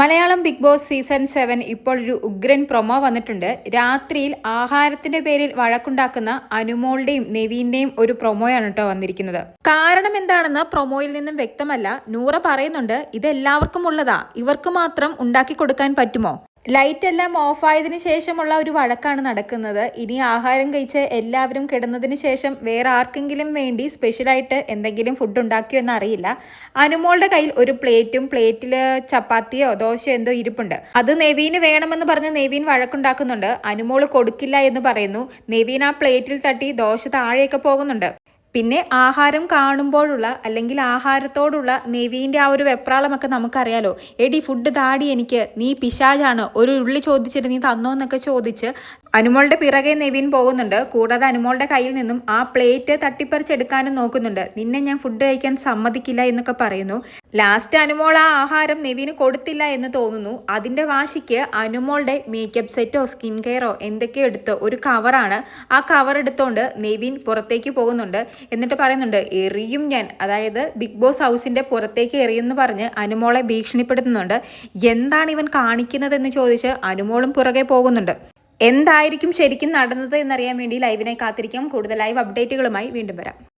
Malayalam Bigg Boss season seven ഇപ്പോൾ ഒരു ഉഗ്രൻ പ്രൊമോ വന്നിട്ടുണ്ട്. രാത്രിയിൽ ആഹാരത്തിന്റെ പേരിൽ വഴക്കുണ്ടാക്കുന്ന അനുമോളുടെയും നെവീന്റെയും ഒരു പ്രൊമോയാണ് കേട്ടോ വന്നിരിക്കുന്നത്. കാരണം എന്താണെന്ന് പ്രൊമോയിൽ നിന്നും വ്യക്തമല്ല. നൂറ പറയുന്നുണ്ട് ഇത് എല്ലാവർക്കും ഉള്ളതാ. ഇവർക്ക് മാത്രം ഉണ്ടാക്കി കൊടുക്കാൻ പറ്റുമോ? ലൈറ്റ് എല്ലാം ഓഫായതിനു ശേഷമുള്ള ഒരു വഴക്കാണ് നടക്കുന്നത്. ഇനി ആഹാരം കഴിച്ച് എല്ലാവരും കിടന്നതിന് ശേഷം വേറെ ആർക്കെങ്കിലും വേണ്ടി സ്പെഷ്യലായിട്ട് എന്തെങ്കിലും ഫുഡ് ഉണ്ടാക്കിയോ എന്ന് അറിയില്ല അനുമോളുടെ കയ്യിൽ ഒരു പ്ലേറ്റും പ്ലേറ്റിൽ ചപ്പാത്തിയോ ദോശയോ എന്തോ ഇരിപ്പുണ്ട്. അത് നെവീന് വേണമെന്ന് പറഞ്ഞ് നെവീൻ വഴക്കുണ്ടാക്കുന്നുണ്ട്. അനുമോൾ കൊടുക്കില്ല എന്ന് പറയുന്നു. നെവീൻ ആ പ്ലേറ്റിൽ തട്ടി ദോശ താഴെയൊക്കെ പോകുന്നുണ്ട്. പിന്നെ ആഹാരം കാണുമ്പോഴുള്ള അല്ലെങ്കിൽ ആഹാരത്തോടുള്ള നെവീന്റെ ആ ഒരു വെപ്രാളമൊക്കെ നമുക്കറിയാലോ. എടി ഫുഡ് താടി എനിക്ക്. നീ പിശാജാണ് ഒരു ഉള്ളി ചോദിച്ചിട്ട് നീ തന്നോ എന്നൊക്കെ ചോദിച്ച് അനുമോളുടെ പിറകെ നെവിൻ പോകുന്നുണ്ട്. കൂടാതെ അനുമോളുടെ കയ്യിൽ നിന്നും ആ പ്ലേറ്റ് തട്ടിപ്പറിച്ചെടുക്കാനും നോക്കുന്നുണ്ട്. നിന്നെ ഞാൻ ഫുഡ് കഴിക്കാൻ സമ്മതിക്കില്ല എന്നൊക്കെ പറയുന്നു. ലാസ്റ്റ് അനുമോൾ ആ ആഹാരം നെവിന് കൊടുത്തില്ല എന്ന് തോന്നുന്നു. അതിന്റെ വാശിക്ക് അനുമോളുടെ മേക്കപ്പ് സെറ്റോ സ്കിൻ കെയറോ എന്തൊക്കെയോ എടുത്ത് ഒരു കവറാണ് ആ കവർ എടുത്തുകൊണ്ട് നെവിൻ പുറത്തേക്ക് പോകുന്നുണ്ട്. എന്നിട്ട് പറയുന്നുണ്ട് എറിയും ഞാൻ. അതായത് ബിഗ് ബോസ് ഹൗസിന്റെ പുറത്തേക്ക് എറിയെന്ന് പറഞ്ഞ് അനുമോളെ ഭീഷണിപ്പെടുത്തുന്നുണ്ട്. എന്താണ് ഇവൻ കാണിക്കുന്നതെന്ന് ചോദിച്ച് അനുമോളും പുറകെ പോകുന്നുണ്ട്. എന്തായിരിക്കും ശരിക്കും നടന്നത് എന്നറിയാൻ വേണ്ടി ലൈവിനെ കാത്തിരിക്കാം. കൂടുതൽ ലൈവ് അപ്ഡേറ്റുകളുമായി വീണ്ടും വരാം.